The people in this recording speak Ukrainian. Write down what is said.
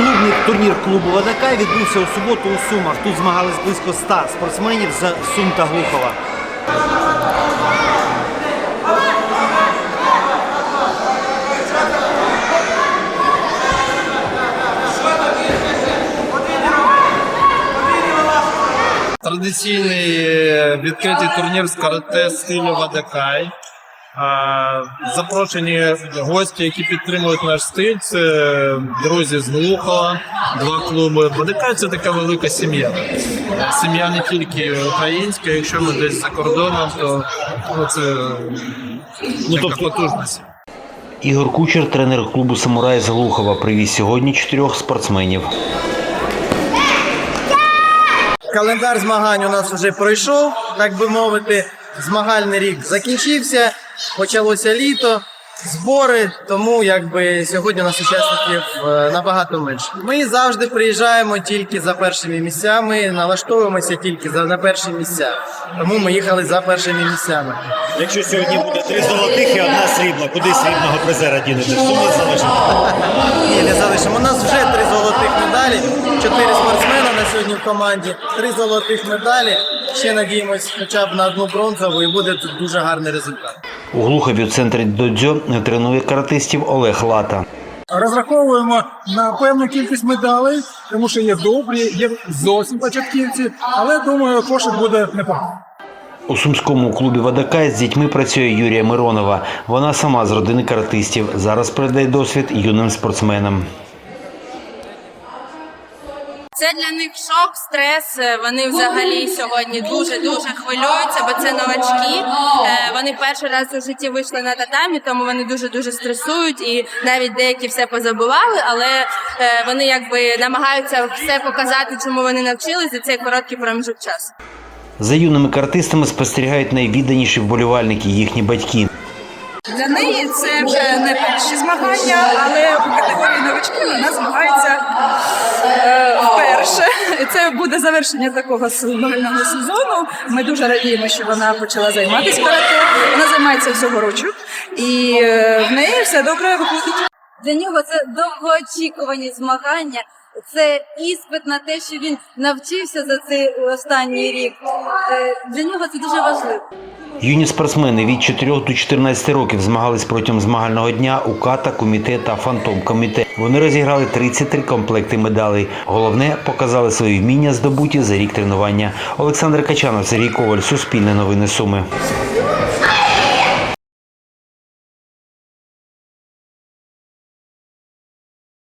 Клубний турнір клубу Водокай відбувся у суботу у Сумах. Тут змагались близько 100 спортсменів з Сум та Глухова. Традиційний е, відкритий турнір з карате стилю Вадакай. Запрошені гості, які підтримують наш стиль. Це друзі з Глухова, два клуби. Вадакай це така велика сім'я. Сім'я не тільки українська, якщо ми десь за кордоном, то ну, це ну, тобто потужність. Ігор Кучер, тренер клубу Самурай з Глухова, привіз сьогодні чотирьох спортсменів. Календар змагань у нас вже пройшов, так би мовити. Змагальний рік закінчився, почалося літо, збори, тому якби сьогодні у нас учасників е, набагато менше. Ми завжди приїжджаємо тільки за першими місцями, налаштовуємося тільки за на перші місця. Тому ми їхали за першими місцями. Якщо сьогодні буде три золотих і одна срібла, куди срібного призера дінете? Суми залишимо. Ні, не залишимо. У нас вже три золотих медалі, чотири спортсмена на сьогодні в команді, три золотих медалі. Ще надіємось хоча б на одну бронзову і буде тут дуже гарний результат. У Глухові в центрі додзьо тренує каратистів Олег Лата. Розраховуємо на певну кількість медалей, тому що є добрі, є зовсім початківці, але думаю, кошик буде непоганий. У сумському клубі Водокай з дітьми працює Юрія Миронова. Вона сама з родини каратистів. Зараз передає досвід юним спортсменам. Це для них шок, стрес. Вони взагалі сьогодні дуже дуже хвилюються, бо це новачки. Е, Вони перший раз у житті вийшли на татамі, тому вони дуже дуже стресують і навіть деякі все позабували, але е, вони якби намагаються все показати, чому вони навчились за цей короткий проміжок часу. За юними каратистами спостерігають найвідданіші вболівальники, їхні батьки. Для неї це вже не перші змагання, але у категорії новачків вона змагається е, Це буде завершення такого змагального сезону. Ми дуже радіємо, що вона почала займатися карате. Вона займається всього року, і е, в неї все добре виходить. Для нього це довгоочікувані змагання. Це іспит на те, що він навчився за цей останній рік. Е, Для нього це дуже важливо. Юні спортсмени від 4 до 14 років змагались протягом змагального дня у ката, комітет та фантом комітет. Вони розіграли 33 комплекти медалей. Головне показали свої вміння здобуті за рік тренування. Олександр Качанов, Сергій Коваль, Суспільне новини Суми.